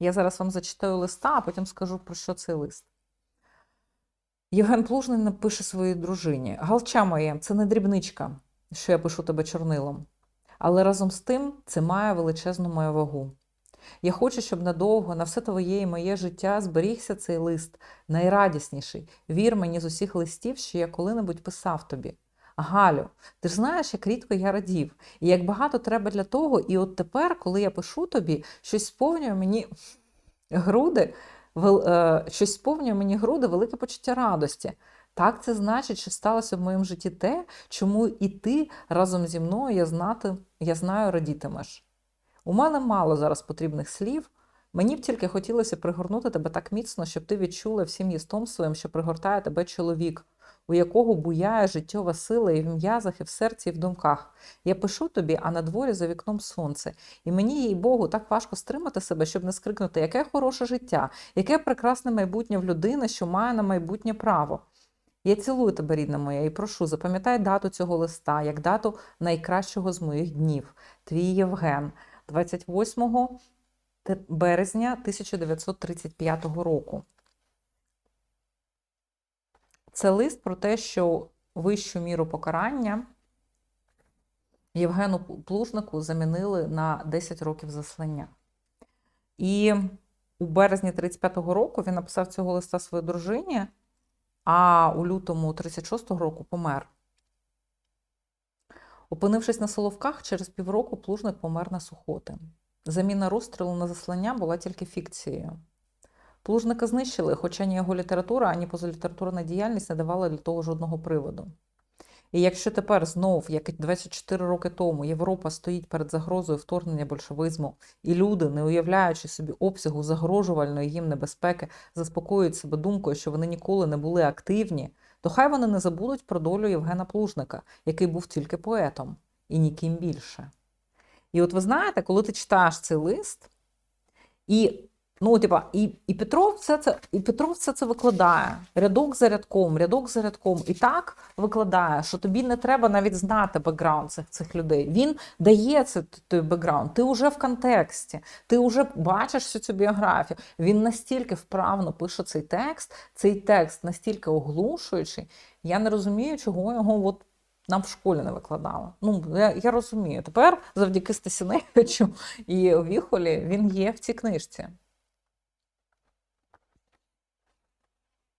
Я зараз вам зачитаю листа, а потім скажу, про що цей лист. Євген Плужний напише своїй дружині: Галча моє, це не дрібничка, що я пишу тебе чорнилом. Але разом з тим це має величезну мою вагу. Я хочу, щоб надовго на все твоє і моє життя зберігся цей лист, найрадісніший. Вір мені з усіх листів, що я коли-небудь писав тобі. Галю, ти ж знаєш, як рідко я радів, і як багато треба для того, і от тепер, коли я пишу тобі, щось сповнює мені груди, е, щось сповнює мені груди велике почуття радості. Так це значить, що сталося в моєму житті те, чому і ти разом зі мною я знати, я знаю, радітимеш. У мене мало зараз потрібних слів. Мені б тільки хотілося пригорнути тебе так міцно, щоб ти відчула всім єстом своїм, що пригортає тебе чоловік, у якого буяє життєва сила і в м'язах, і в серці, і в думках. Я пишу тобі, а на дворі за вікном сонце. І мені, їй Богу, так важко стримати себе, щоб не скрикнути, яке хороше життя, яке прекрасне майбутнє в людини, що має на майбутнє право. Я цілую тебе, рідна моя, і прошу, запам'ятай дату цього листа, як дату найкращого з моїх днів. Твій Євген, 28 березня 1935 року. Це лист про те, що вищу міру покарання Євгену Плужнику замінили на 10 років заслання. І у березні 35-го року він написав цього листа своїй дружині, а у лютому 36-го року помер. Опинившись на Соловках, через півроку плужник помер на сухоти. Заміна розстрілу на заслання була тільки фікцією. Плужника знищили, хоча ні його література, ані позалітературна діяльність не давали для того жодного приводу. І якщо тепер знов, як і 24 роки тому, Європа стоїть перед загрозою вторгнення большевизму, і люди, не уявляючи собі обсягу загрожувальної їм небезпеки, заспокоюють себе думкою, що вони ніколи не були активні, то хай вони не забудуть про долю Євгена Плужника, який був тільки поетом, і ніким більше. І от ви знаєте, коли ти читаєш цей лист, і Ну, типа, і, і Петров все це, і Петров все це викладає рядок за рядком, рядок за рядком, і так викладає, що тобі не треба навіть знати бекграунд цих, цих людей. Він дає це той бекграунд. Ти вже в контексті, ти вже бачиш всю цю біографію. Він настільки вправно пише цей текст, цей текст настільки оглушуючий. Я не розумію, чого його от нам в школі не викладали. Ну, я, я розумію. Тепер завдяки Стасіневичу і Віхолі він є в цій книжці.